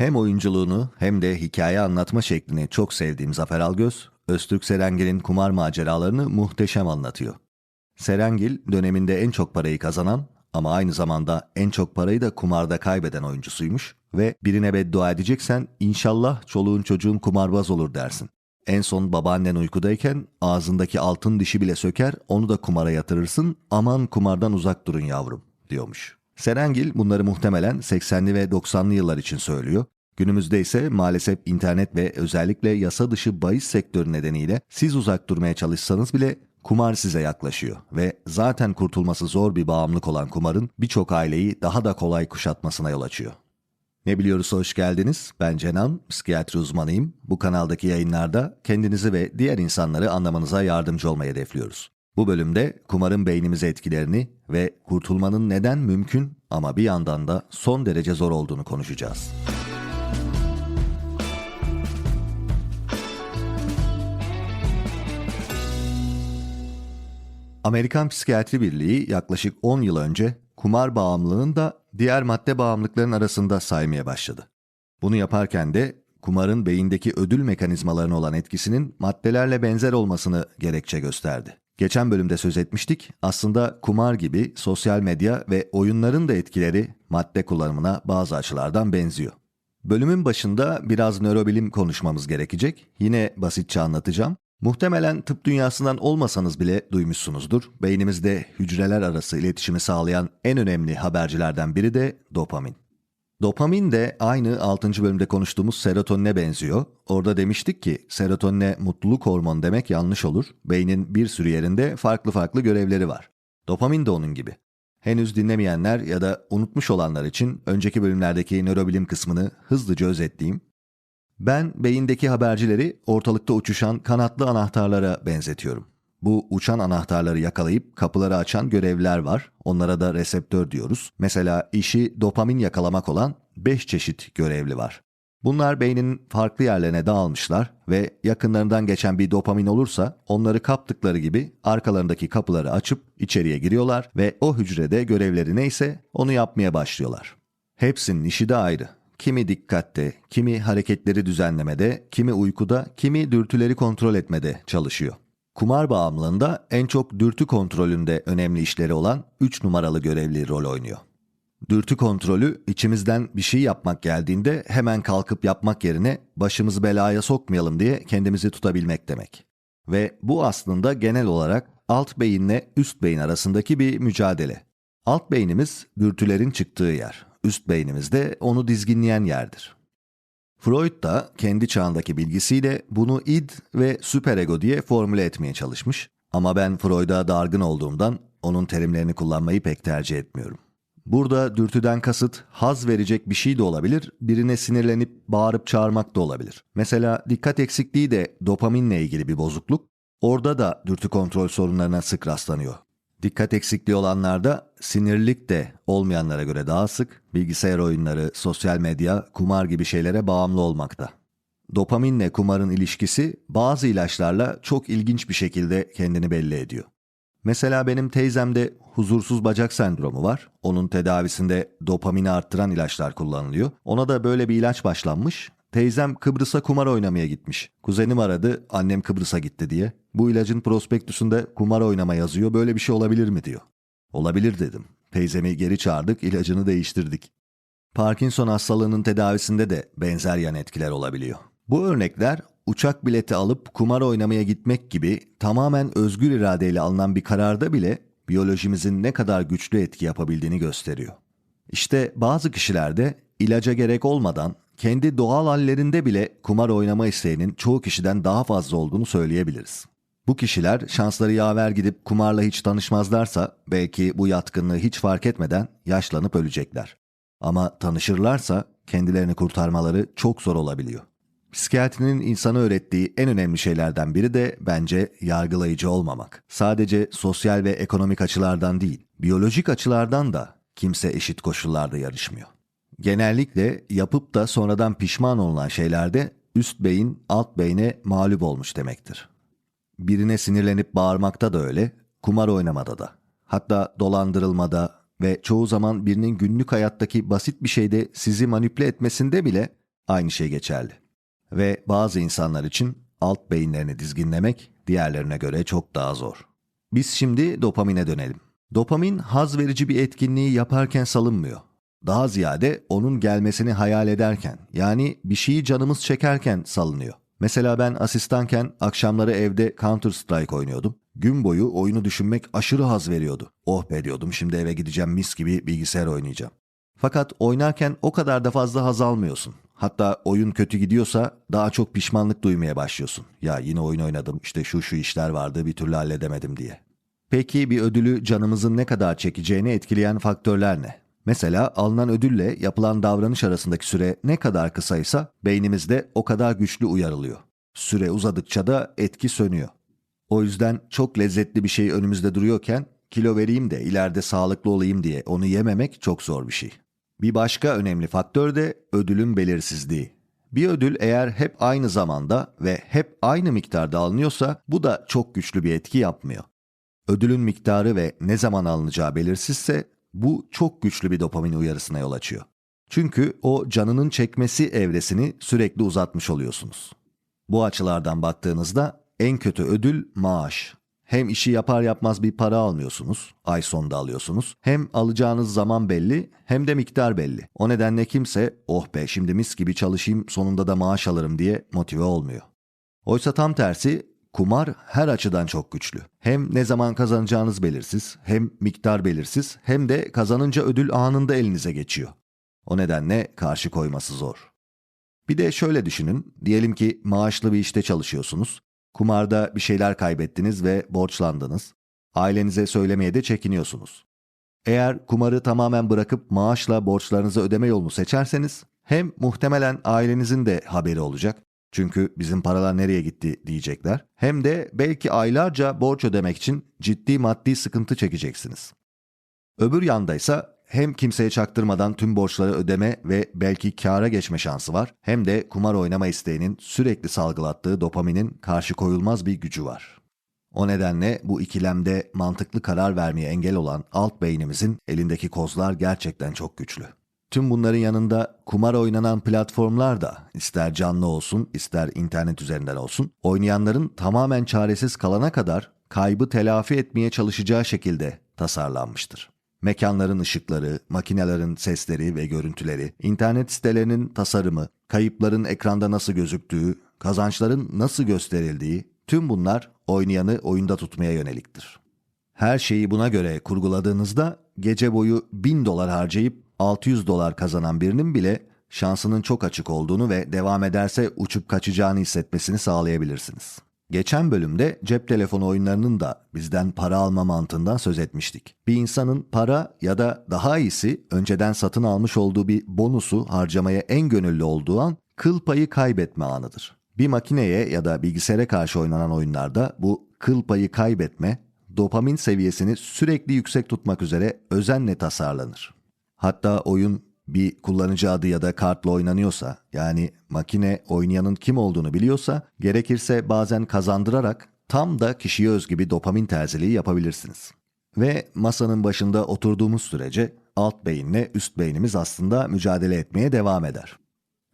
Hem oyunculuğunu hem de hikaye anlatma şeklini çok sevdiğim Zafer Algöz, Öztürk Serengil'in kumar maceralarını muhteşem anlatıyor. Serengil döneminde en çok parayı kazanan ama aynı zamanda en çok parayı da kumarda kaybeden oyuncusuymuş ve birine beddua edeceksen inşallah çoluğun çocuğun kumarbaz olur dersin. En son babaannen uykudayken ağzındaki altın dişi bile söker onu da kumara yatırırsın aman kumardan uzak durun yavrum diyormuş. Serengil bunları muhtemelen 80'li ve 90'lı yıllar için söylüyor. Günümüzde ise maalesef internet ve özellikle yasa dışı bahis sektörü nedeniyle siz uzak durmaya çalışsanız bile kumar size yaklaşıyor ve zaten kurtulması zor bir bağımlılık olan kumarın birçok aileyi daha da kolay kuşatmasına yol açıyor. Ne biliyoruz hoş geldiniz. Ben Cenan, psikiyatri uzmanıyım. Bu kanaldaki yayınlarda kendinizi ve diğer insanları anlamanıza yardımcı olmayı hedefliyoruz. Bu bölümde kumarın beynimize etkilerini ve kurtulmanın neden mümkün ama bir yandan da son derece zor olduğunu konuşacağız. Amerikan Psikiyatri Birliği yaklaşık 10 yıl önce kumar bağımlılığını da diğer madde bağımlılıkların arasında saymaya başladı. Bunu yaparken de kumarın beyindeki ödül mekanizmalarına olan etkisinin maddelerle benzer olmasını gerekçe gösterdi. Geçen bölümde söz etmiştik. Aslında kumar gibi sosyal medya ve oyunların da etkileri madde kullanımına bazı açılardan benziyor. Bölümün başında biraz nörobilim konuşmamız gerekecek. Yine basitçe anlatacağım. Muhtemelen tıp dünyasından olmasanız bile duymuşsunuzdur. Beynimizde hücreler arası iletişimi sağlayan en önemli habercilerden biri de dopamin. Dopamin de aynı 6. bölümde konuştuğumuz serotonine benziyor. Orada demiştik ki serotonine mutluluk hormonu demek yanlış olur. Beynin bir sürü yerinde farklı farklı görevleri var. Dopamin de onun gibi. Henüz dinlemeyenler ya da unutmuş olanlar için önceki bölümlerdeki nörobilim kısmını hızlıca özetleyeyim. Ben beyindeki habercileri ortalıkta uçuşan kanatlı anahtarlara benzetiyorum. Bu uçan anahtarları yakalayıp kapıları açan görevliler var. Onlara da reseptör diyoruz. Mesela işi dopamin yakalamak olan 5 çeşit görevli var. Bunlar beynin farklı yerlerine dağılmışlar ve yakınlarından geçen bir dopamin olursa onları kaptıkları gibi arkalarındaki kapıları açıp içeriye giriyorlar ve o hücrede görevleri neyse onu yapmaya başlıyorlar. Hepsinin işi de ayrı. Kimi dikkatte, kimi hareketleri düzenlemede, kimi uykuda, kimi dürtüleri kontrol etmede çalışıyor. Kumar bağımlılığında en çok dürtü kontrolünde önemli işleri olan 3 numaralı görevli rol oynuyor. Dürtü kontrolü içimizden bir şey yapmak geldiğinde hemen kalkıp yapmak yerine başımızı belaya sokmayalım diye kendimizi tutabilmek demek. Ve bu aslında genel olarak alt beyinle üst beyin arasındaki bir mücadele. Alt beynimiz dürtülerin çıktığı yer, üst beynimiz de onu dizginleyen yerdir. Freud da kendi çağındaki bilgisiyle bunu id ve süperego diye formüle etmeye çalışmış. Ama ben Freud'a dargın olduğumdan onun terimlerini kullanmayı pek tercih etmiyorum. Burada dürtüden kasıt haz verecek bir şey de olabilir, birine sinirlenip bağırıp çağırmak da olabilir. Mesela dikkat eksikliği de dopaminle ilgili bir bozukluk. Orada da dürtü kontrol sorunlarına sık rastlanıyor. Dikkat eksikliği olanlarda sinirlilik de olmayanlara göre daha sık, bilgisayar oyunları, sosyal medya, kumar gibi şeylere bağımlı olmakta. Dopaminle kumarın ilişkisi bazı ilaçlarla çok ilginç bir şekilde kendini belli ediyor. Mesela benim teyzemde huzursuz bacak sendromu var. Onun tedavisinde dopamini arttıran ilaçlar kullanılıyor. Ona da böyle bir ilaç başlanmış. Teyzem Kıbrıs'a kumar oynamaya gitmiş. Kuzenim aradı, annem Kıbrıs'a gitti diye. Bu ilacın prospektüsünde kumar oynama yazıyor, böyle bir şey olabilir mi diyor. Olabilir dedim. Teyzemi geri çağırdık, ilacını değiştirdik. Parkinson hastalığının tedavisinde de benzer yan etkiler olabiliyor. Bu örnekler uçak bileti alıp kumar oynamaya gitmek gibi tamamen özgür iradeyle alınan bir kararda bile biyolojimizin ne kadar güçlü etki yapabildiğini gösteriyor. İşte bazı kişilerde ilaca gerek olmadan kendi doğal hallerinde bile kumar oynama isteğinin çoğu kişiden daha fazla olduğunu söyleyebiliriz. Bu kişiler şansları yaver gidip kumarla hiç tanışmazlarsa belki bu yatkınlığı hiç fark etmeden yaşlanıp ölecekler. Ama tanışırlarsa kendilerini kurtarmaları çok zor olabiliyor. Psikiyatrinin insana öğrettiği en önemli şeylerden biri de bence yargılayıcı olmamak. Sadece sosyal ve ekonomik açılardan değil, biyolojik açılardan da kimse eşit koşullarda yarışmıyor. Genellikle yapıp da sonradan pişman olunan şeylerde üst beyin alt beyne mağlup olmuş demektir. Birine sinirlenip bağırmakta da öyle, kumar oynamada da. Hatta dolandırılmada ve çoğu zaman birinin günlük hayattaki basit bir şeyde sizi manipüle etmesinde bile Aynı şey geçerli. Ve bazı insanlar için alt beyinlerini dizginlemek diğerlerine göre çok daha zor. Biz şimdi dopamine dönelim. Dopamin haz verici bir etkinliği yaparken salınmıyor. Daha ziyade onun gelmesini hayal ederken, yani bir şeyi canımız çekerken salınıyor. Mesela ben asistanken akşamları evde Counter Strike oynuyordum. Gün boyu oyunu düşünmek aşırı haz veriyordu. Oh be diyordum şimdi eve gideceğim mis gibi bilgisayar oynayacağım. Fakat oynarken o kadar da fazla haz almıyorsun. Hatta oyun kötü gidiyorsa daha çok pişmanlık duymaya başlıyorsun. Ya yine oyun oynadım işte şu şu işler vardı bir türlü halledemedim diye. Peki bir ödülü canımızın ne kadar çekeceğini etkileyen faktörler ne? Mesela alınan ödülle yapılan davranış arasındaki süre ne kadar kısaysa beynimizde o kadar güçlü uyarılıyor. Süre uzadıkça da etki sönüyor. O yüzden çok lezzetli bir şey önümüzde duruyorken kilo vereyim de ileride sağlıklı olayım diye onu yememek çok zor bir şey. Bir başka önemli faktör de ödülün belirsizliği. Bir ödül eğer hep aynı zamanda ve hep aynı miktarda alınıyorsa bu da çok güçlü bir etki yapmıyor. Ödülün miktarı ve ne zaman alınacağı belirsizse bu çok güçlü bir dopamin uyarısına yol açıyor. Çünkü o canının çekmesi evresini sürekli uzatmış oluyorsunuz. Bu açılardan baktığınızda en kötü ödül maaş. Hem işi yapar yapmaz bir para almıyorsunuz, ay sonunda alıyorsunuz. Hem alacağınız zaman belli hem de miktar belli. O nedenle kimse oh be şimdi mis gibi çalışayım sonunda da maaş alırım diye motive olmuyor. Oysa tam tersi kumar her açıdan çok güçlü. Hem ne zaman kazanacağınız belirsiz, hem miktar belirsiz, hem de kazanınca ödül anında elinize geçiyor. O nedenle karşı koyması zor. Bir de şöyle düşünün, diyelim ki maaşlı bir işte çalışıyorsunuz. Kumarda bir şeyler kaybettiniz ve borçlandınız. Ailenize söylemeye de çekiniyorsunuz. Eğer kumarı tamamen bırakıp maaşla borçlarınızı ödeme yolunu seçerseniz hem muhtemelen ailenizin de haberi olacak çünkü bizim paralar nereye gitti diyecekler. Hem de belki aylarca borç ödemek için ciddi maddi sıkıntı çekeceksiniz. Öbür yandaysa hem kimseye çaktırmadan tüm borçları ödeme ve belki kâra geçme şansı var hem de kumar oynama isteğinin sürekli salgılattığı dopaminin karşı koyulmaz bir gücü var. O nedenle bu ikilemde mantıklı karar vermeye engel olan alt beynimizin elindeki kozlar gerçekten çok güçlü. Tüm bunların yanında kumar oynanan platformlar da ister canlı olsun ister internet üzerinden olsun oynayanların tamamen çaresiz kalana kadar kaybı telafi etmeye çalışacağı şekilde tasarlanmıştır. Mekanların ışıkları, makinelerin sesleri ve görüntüleri, internet sitelerinin tasarımı, kayıpların ekranda nasıl gözüktüğü, kazançların nasıl gösterildiği, tüm bunlar oynayanı oyunda tutmaya yöneliktir. Her şeyi buna göre kurguladığınızda gece boyu 1000 dolar harcayıp 600 dolar kazanan birinin bile şansının çok açık olduğunu ve devam ederse uçup kaçacağını hissetmesini sağlayabilirsiniz. Geçen bölümde cep telefonu oyunlarının da bizden para alma mantığından söz etmiştik. Bir insanın para ya da daha iyisi önceden satın almış olduğu bir bonusu harcamaya en gönüllü olduğu an kıl payı kaybetme anıdır. Bir makineye ya da bilgisayara karşı oynanan oyunlarda bu kıl payı kaybetme dopamin seviyesini sürekli yüksek tutmak üzere özenle tasarlanır. Hatta oyun bir kullanıcı adı ya da kartla oynanıyorsa, yani makine oynayanın kim olduğunu biliyorsa, gerekirse bazen kazandırarak tam da kişiye özgü bir dopamin terziliği yapabilirsiniz. Ve masanın başında oturduğumuz sürece alt beyinle üst beynimiz aslında mücadele etmeye devam eder.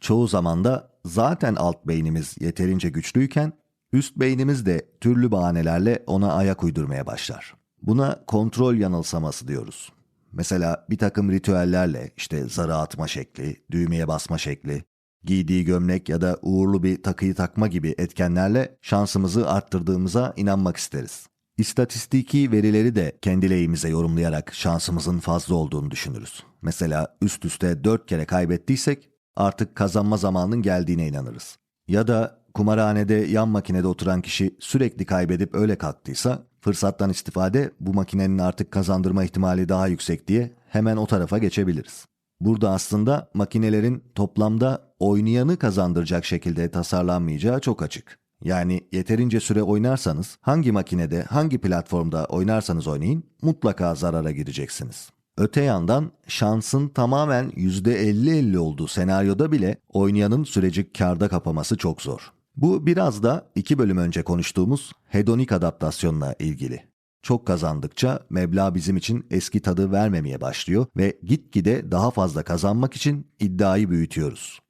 Çoğu zaman da zaten alt beynimiz yeterince güçlüyken üst beynimiz de türlü bahanelerle ona ayak uydurmaya başlar. Buna kontrol yanılsaması diyoruz. Mesela bir takım ritüellerle işte zarı atma şekli, düğmeye basma şekli, giydiği gömlek ya da uğurlu bir takıyı takma gibi etkenlerle şansımızı arttırdığımıza inanmak isteriz. İstatistiki verileri de kendi lehimize yorumlayarak şansımızın fazla olduğunu düşünürüz. Mesela üst üste 4 kere kaybettiysek artık kazanma zamanının geldiğine inanırız. Ya da kumarhanede yan makinede oturan kişi sürekli kaybedip öyle kalktıysa fırsattan istifade bu makinenin artık kazandırma ihtimali daha yüksek diye hemen o tarafa geçebiliriz. Burada aslında makinelerin toplamda oynayanı kazandıracak şekilde tasarlanmayacağı çok açık. Yani yeterince süre oynarsanız hangi makinede hangi platformda oynarsanız oynayın mutlaka zarara gireceksiniz. Öte yandan şansın tamamen %50-50 olduğu senaryoda bile oynayanın süreci karda kapaması çok zor. Bu biraz da iki bölüm önce konuştuğumuz hedonik adaptasyonla ilgili. Çok kazandıkça meblağ bizim için eski tadı vermemeye başlıyor ve gitgide daha fazla kazanmak için iddiayı büyütüyoruz.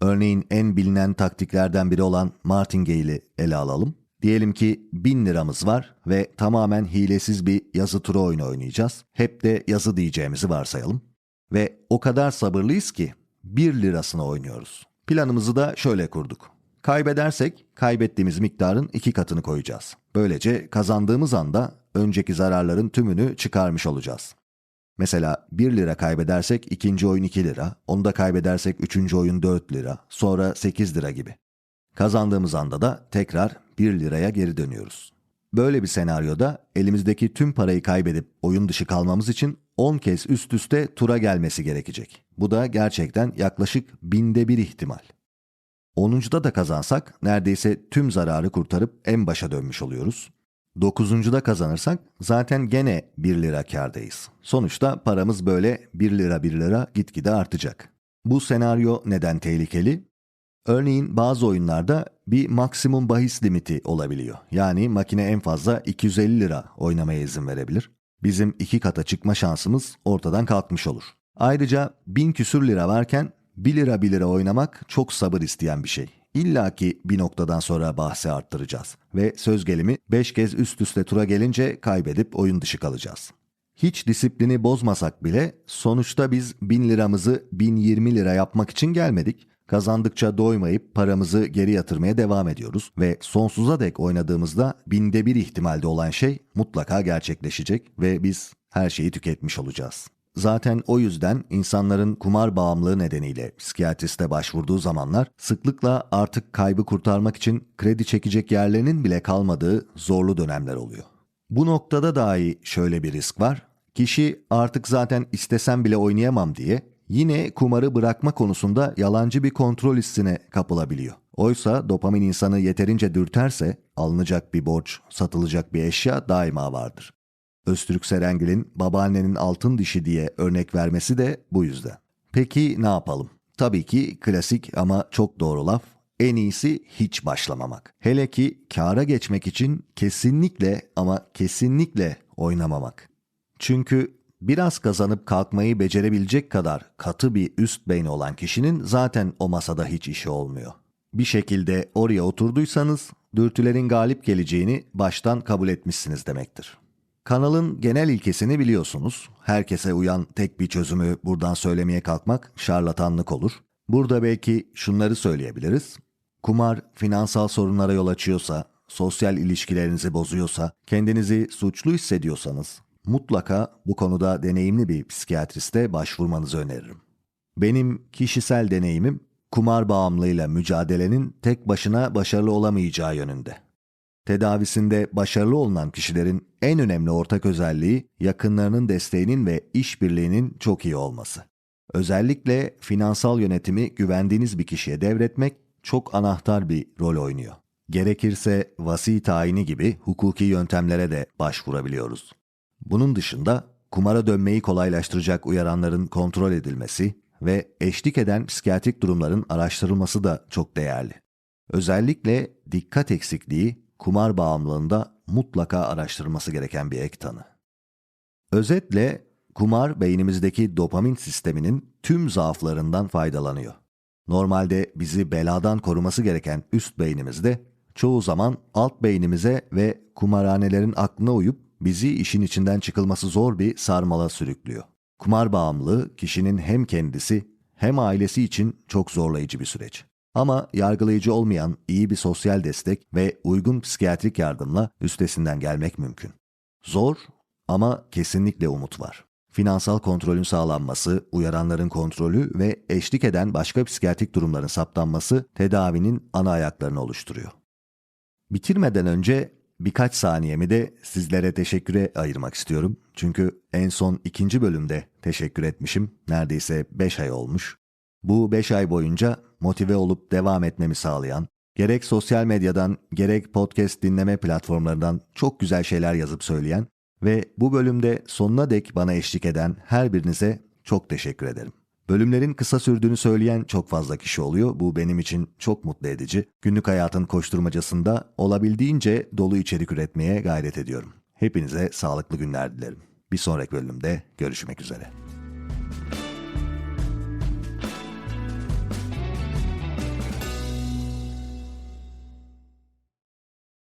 Örneğin en bilinen taktiklerden biri olan martingale'i ele alalım. Diyelim ki 1000 liramız var ve tamamen hilesiz bir yazı turu oyunu oynayacağız. Hep de yazı diyeceğimizi varsayalım. Ve o kadar sabırlıyız ki 1 lirasını oynuyoruz. Planımızı da şöyle kurduk. Kaybedersek kaybettiğimiz miktarın iki katını koyacağız. Böylece kazandığımız anda önceki zararların tümünü çıkarmış olacağız. Mesela 1 lira kaybedersek ikinci oyun 2 lira, onu da kaybedersek üçüncü oyun 4 lira, sonra 8 lira gibi. Kazandığımız anda da tekrar 1 liraya geri dönüyoruz. Böyle bir senaryoda elimizdeki tüm parayı kaybedip oyun dışı kalmamız için 10 kez üst üste tura gelmesi gerekecek. Bu da gerçekten yaklaşık binde bir ihtimal. 10'uncuda da kazansak neredeyse tüm zararı kurtarıp en başa dönmüş oluyoruz. 9'uncuda kazanırsak zaten gene 1 lira kardayız. Sonuçta paramız böyle 1 lira 1 lira gitgide artacak. Bu senaryo neden tehlikeli? Örneğin bazı oyunlarda bir maksimum bahis limiti olabiliyor. Yani makine en fazla 250 lira oynamaya izin verebilir. Bizim iki kata çıkma şansımız ortadan kalkmış olur. Ayrıca 1000 küsür lira varken 1 lira 1 lira oynamak çok sabır isteyen bir şey. İlla ki bir noktadan sonra bahsi arttıracağız ve söz gelimi 5 kez üst üste tura gelince kaybedip oyun dışı kalacağız. Hiç disiplini bozmasak bile sonuçta biz 1000 liramızı 1020 lira yapmak için gelmedik. Kazandıkça doymayıp paramızı geri yatırmaya devam ediyoruz ve sonsuza dek oynadığımızda binde bir ihtimalde olan şey mutlaka gerçekleşecek ve biz her şeyi tüketmiş olacağız. Zaten o yüzden insanların kumar bağımlılığı nedeniyle psikiyatriste başvurduğu zamanlar sıklıkla artık kaybı kurtarmak için kredi çekecek yerlerinin bile kalmadığı zorlu dönemler oluyor. Bu noktada dahi şöyle bir risk var. Kişi artık zaten istesem bile oynayamam diye yine kumarı bırakma konusunda yalancı bir kontrol hissine kapılabiliyor. Oysa dopamin insanı yeterince dürterse alınacak bir borç, satılacak bir eşya daima vardır. Öztürk Serengil'in babaannenin altın dişi diye örnek vermesi de bu yüzden. Peki ne yapalım? Tabii ki klasik ama çok doğru laf. En iyisi hiç başlamamak. Hele ki kâra geçmek için kesinlikle ama kesinlikle oynamamak. Çünkü biraz kazanıp kalkmayı becerebilecek kadar katı bir üst beyni olan kişinin zaten o masada hiç işi olmuyor. Bir şekilde oraya oturduysanız dürtülerin galip geleceğini baştan kabul etmişsiniz demektir. Kanalın genel ilkesini biliyorsunuz. Herkese uyan tek bir çözümü buradan söylemeye kalkmak şarlatanlık olur. Burada belki şunları söyleyebiliriz. Kumar finansal sorunlara yol açıyorsa, sosyal ilişkilerinizi bozuyorsa, kendinizi suçlu hissediyorsanız mutlaka bu konuda deneyimli bir psikiyatriste başvurmanızı öneririm. Benim kişisel deneyimim kumar bağımlılığıyla mücadelenin tek başına başarılı olamayacağı yönünde. Tedavisinde başarılı olunan kişilerin en önemli ortak özelliği yakınlarının desteğinin ve işbirliğinin çok iyi olması. Özellikle finansal yönetimi güvendiğiniz bir kişiye devretmek çok anahtar bir rol oynuyor. Gerekirse vasi tayini gibi hukuki yöntemlere de başvurabiliyoruz. Bunun dışında kumara dönmeyi kolaylaştıracak uyaranların kontrol edilmesi ve eşlik eden psikiyatrik durumların araştırılması da çok değerli. Özellikle dikkat eksikliği kumar bağımlılığında mutlaka araştırılması gereken bir ek tanı. Özetle kumar beynimizdeki dopamin sisteminin tüm zaaflarından faydalanıyor. Normalde bizi beladan koruması gereken üst beynimizde çoğu zaman alt beynimize ve kumarhanelerin aklına uyup bizi işin içinden çıkılması zor bir sarmala sürüklüyor. Kumar bağımlılığı kişinin hem kendisi hem ailesi için çok zorlayıcı bir süreç. Ama yargılayıcı olmayan iyi bir sosyal destek ve uygun psikiyatrik yardımla üstesinden gelmek mümkün. Zor ama kesinlikle umut var. Finansal kontrolün sağlanması, uyaranların kontrolü ve eşlik eden başka psikiyatrik durumların saptanması tedavinin ana ayaklarını oluşturuyor. Bitirmeden önce birkaç saniyemi de sizlere teşekküre ayırmak istiyorum. Çünkü en son ikinci bölümde teşekkür etmişim. Neredeyse 5 ay olmuş. Bu 5 ay boyunca motive olup devam etmemi sağlayan, gerek sosyal medyadan gerek podcast dinleme platformlarından çok güzel şeyler yazıp söyleyen ve bu bölümde sonuna dek bana eşlik eden her birinize çok teşekkür ederim. Bölümlerin kısa sürdüğünü söyleyen çok fazla kişi oluyor. Bu benim için çok mutlu edici. Günlük hayatın koşturmacasında olabildiğince dolu içerik üretmeye gayret ediyorum. Hepinize sağlıklı günler dilerim. Bir sonraki bölümde görüşmek üzere.